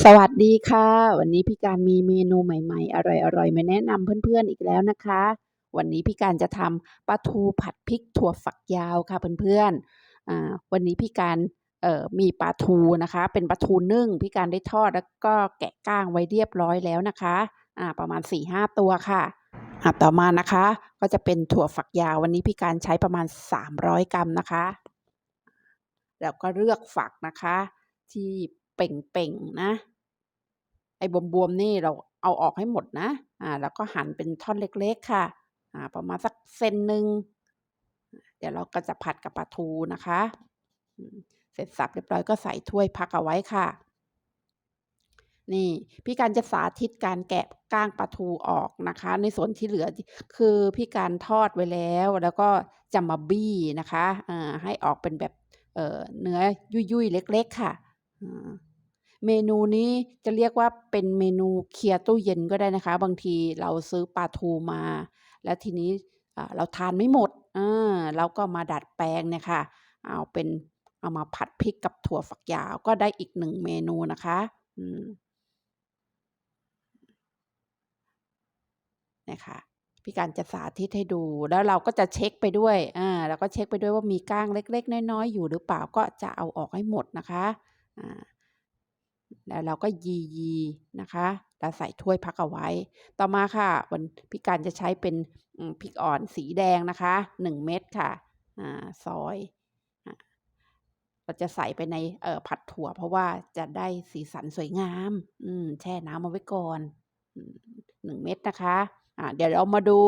สวัสดีค่ะ วันนี้พี่การมีเมนูใหม่ๆ อร่อยๆมาแนะนำเพื่อนๆอีกแล้วนะคะ วันนี้พี่การจะทำปลาทูผัดพริกถั่วฝักยาวค่ะเพื่อนๆวันนี้พี่การมีปลาทูนะคะ เป็นปลาทูนึ่งพี่การได้ทอดแล้วก็แกะก้างไว้เรียบร้อยแล้วนะคะประมาณ4-5ตัวค่ะต่อมานะคะ ก็จะเป็นถั่วฝักยาววันนี้พี่การใช้ประมาณ 300 กรัมนะคะ แล้วก็เลือกฝักนะคะที่ ป่งๆนะ ไอ้บวมๆนี่เราเอาออกให้หมดนะ อ่า แล้วก็หั่นเป็นท่อนเล็กๆค่ะ อ่า ประมาณสักเซนหนึ่ง เดี๋ยวเราก็จะผัดกับปลาทูนะคะ เสร็จสับเรียบร้อยก็ใส่ถ้วยพักเอาไว้ค่ะ นี่พี่การจะสาธิตการแกะก้างปลาทูออกนะคะ ในส่วนที่เหลือคือพี่การทอดไว้แล้ว แล้วก็จะมาบี้นะคะ อ่า ให้ออกเป็นแบบ เอ่อ เนื้อยุ่ยๆ เล็ก ๆ ค่ะอืม เมนูนี้จะเรียกว่าเป็นเมนูเคลียร์ตู้เย็นก็ได้นะคะ บางทีเราซื้อปลาทูมา แล้วทีนี้เราทานไม่หมดเราก็มาดัดแปลงเนี่ยค่ะ เอาเป็นเอามาผัดพริกกับถั่วฝักยาวก็ได้อีก1เมนูนะคะนี่ยค่ะพี่การจะสาธิตให้ดูแล้วเราก็จะเช็กไปด้วยอาเราก็เช็กไปด้วยว่ามีก้างเล็ก ๆ น้อยๆอยู่หรือเปล่าก็จะเอาออกให้หมดนะคะอ่า แล้วเราก็ยีๆนะคะแล้วใส่ถ้วยพักเอาไว้ ต่อมาค่ะ วันพิการจะใช้เป็นพริกอ่อนสีแดงนะคะ 1 เม็ดค่ะอ่าซอยเราจะใส่ไปในเอ่อผัดถั่ว เพราะว่าจะได้สีสันสวยงาม อืมแช่น้ำเอาไว้ก่อนหนึ่งเม็ดนะคะ เดี๋ยวเรามาดู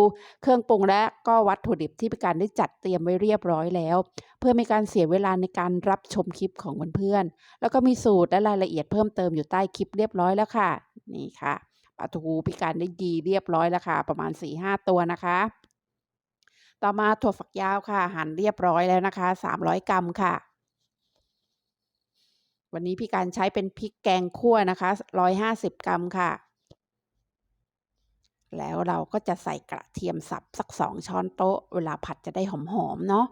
เครื่องปรุงและก็วัตถุดิบที่พี่การได้จัดเตรียมไว้เรียบร้อยแล้ว เพื่อไม่การเสียเวลาในการรับชมคลิปของเพื่อนๆแล้วก็มีสูตรและรายละเอียดเพิ่มเติมอยู่ใต้คลิปเรียบร้อยแล้วค่ะ นี่ค่ะปลาทูพี่การได้ยีเรียบร้อยแล้วค่ะ ประมาณ4-5ตัวนะคะ ต่อมาถั่วฝักยาวค่ะ หั่นเรียบร้อยแล้วนะคะ 300 กรัมค่ะวันนี้พี่การใช้เป็นพริกแกงคั่วนะคะ 150 กรัมค่ะ แล้วเราก็จะใส่กระเทียมสับสัก2ช้อนโต๊ะ เวลาผัดจะได้หอมๆเนาะ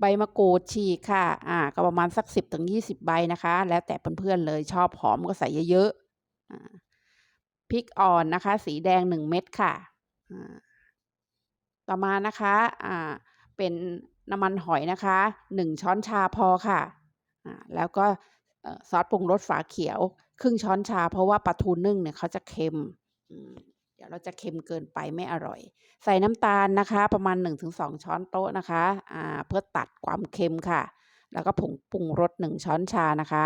ใบมะกรูดฉีกค่ะ อ่า ก็ประมาณสัก10-20ใบนะคะ แล้วแต่เพื่อนๆเลยชอบหอมก็ใส่เยอะๆพริกอ่อนนะคะ สีแดง1เม็ดค่ะ ต่อมานะคะ อ่า เป็นน้ำมันหอยนะคะ1ช้อนชาพอค่ะอ่าแล้วก็ซอสปรุงรสฝาเขียว1/2ช้อนชา เพราะว่าปลาทูนึ่งเนี่ยเขาจะเค็มอืม ดี๋ยวเราจะเค็มเกินไปไม่อร่อย ใส่น้ำตาลนะคะ ประมาณ 1-2 ช้อนโต๊ะนะคะอ่าเพื่อตัดความเค็มค่ะ แล้วก็ผงปรุงรส1ช้อนชานะคะ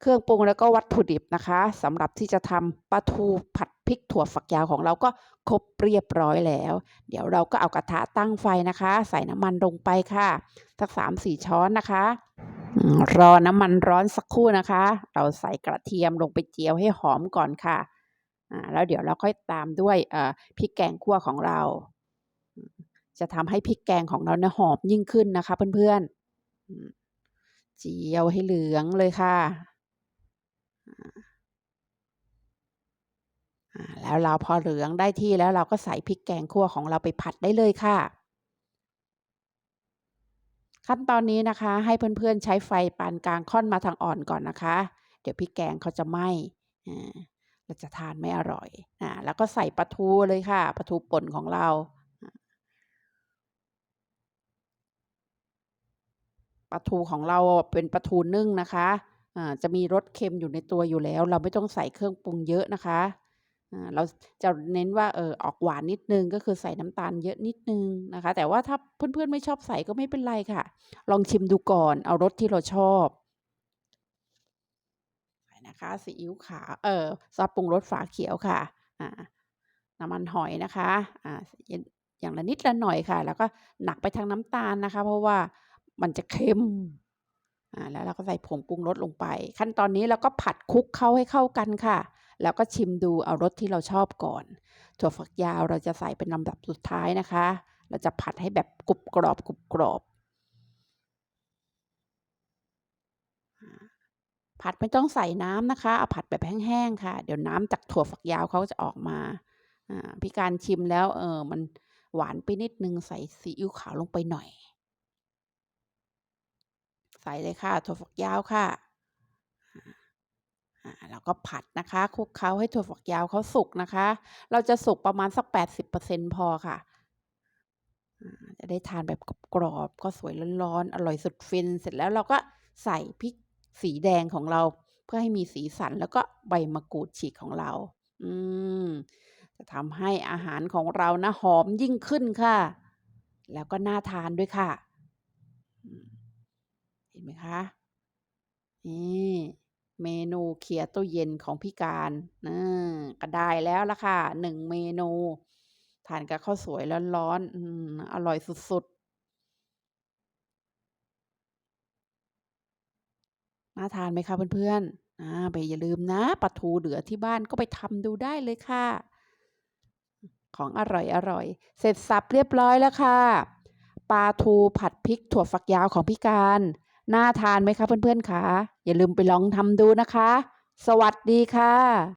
เครื่องปรุงแล้วก็วัตถุดิบนะคะสำหรับที่จะทำปลาทูผัดพริกถั่วฝักยาวของเราก็ครบเรียบร้อยแล้ว เดี๋ยวเราก็เอากระทะตั้งไฟนะคะ ใส่น้ำมันลงไปค่ะสัก3-4 ช้อนนะคะรอน้ำมันร้อนสักครู่นะคะ เราใส่กระเทียมลงไปเจียวให้หอมก่อนค่ะ แล้วเดี๋ยวเราค่อยตามด้วยอ่อพริกแกงคั่วของเรา จะทำให้พริกแกงของเราเนี่ยหอมยิ่งขึ้นนะคะ เพื่อนๆเจียวให้เหลืองเลยค่ะอ่าแล้วเราพอเหลืองได้ที่แล้วเราก็ใส่พริกแกงคั่วของเราไปผัดได้เลยค่ะ ขั้นตอนนี้นะคะ ให้เพื่อนๆใช้ไฟปานกลางค่อนมาทางอ่อนก่อนนะคะ เดี๋ยวพริกแกงเขาจะไหม้อา เราจะทานไม่อร่อยอ่าแล้วก็ใส่ปลาทูเลยค่ะปลาทูป่นของเราปลาทูของเราเป็นปลาทูนึ่งนะคะอ่าจะมีรสเค็มอยู่ในตัวอยู่แล้ว เราไม่ต้องใส่เครื่องปรุงเยอะนะคะอ่าเราจะเน้นว่าเออออกหวานนิดนึงก็คือใส่น้ำตาลเยอะนิดนึงนะคะ แต่ว่าถ้าเพื่อนๆไม่ชอบใส่ก็ไม่เป็นไรค่ะ ลองชิมดูก่อนเอารสที่เราชอบ นะคะซีอิ๊วขาวเออซอสปรุงรสฝาเขียวค่ะอ่าน้ำมันหอยนะคะอ่ายอย่างละนิดละหน่อยค่ะ แล้วก็หนักไปทางน้ำตาลนะคะ เพราะว่ามันจะเค็มอ่าแล้วเราก็ใส่ผงปรุงรสลงไป ขั้นตอนนี้เราก็ผัดคลุกเคล้าให้เข้ากันค่ะ แล้วก็ชิมดูเอารสที่เราชอบก่อน ถั่วฝักยาวเราจะใส่เป็นลำดับสุดท้ายนะคะ เราจะผัดให้แบบกรุบกรอบกรุบกรอบ อา ผัดไม่ต้องใส่น้ำนะคะเอาผัดแบบแห้งๆค่ะ เดี๋ยวน้ำจากถั่วฝักยาวเขาจะออกมาพี่การชิมแล้วเออมันหวานไปนิดนึงใส่ซีอิ๊วขาวลงไปหน่อย ใส่เลยค่ะถั่วฝักยาวค่ะอาอ่าเราก็ผัดนะคะคลุกเคล้าให้ถั่วฝักยาวเขาสุกนะคะ เราจะสุกประมาณสัก 80%พอค่ะอ่าจะได้ทานแบบกรอบๆก็สวยร้อนๆอร่อยสุดฟิน เสร็จแล้วเราก็ใส่พริก สีแดงของเรา เพื่อให้มีสีสันแล้วก็ใบมะกรูดฉีกของเรา อืมจะทำให้อาหารของเรานะหอมยิ่งขึ้นค่ะ แล้วก็น่าทานด้วยค่ะ เห็นไหมคะนี่เมนูเคลียร์ตู้เย็นของพี่การเออก็ได้แล้วละค่ะ1เมนู ทานกับข้าวสวยร้อนๆออร่อยสุดๆ น่าทานไหมคะเพื่อนๆไปอย่าลืมนะปลาทูเหลือที่บ้านก็ไปทำดูได้เลยค่ะ ของอร่อยๆเสร็จสับเรียบร้อยแล้วค่ะปลาทูผัดพริกถั่วฝักยาวของพี่การน่าทานไหมคะเพื่อนๆคะอย่าลืมไปลองทำดูนะคะ สวัสดีค่ะ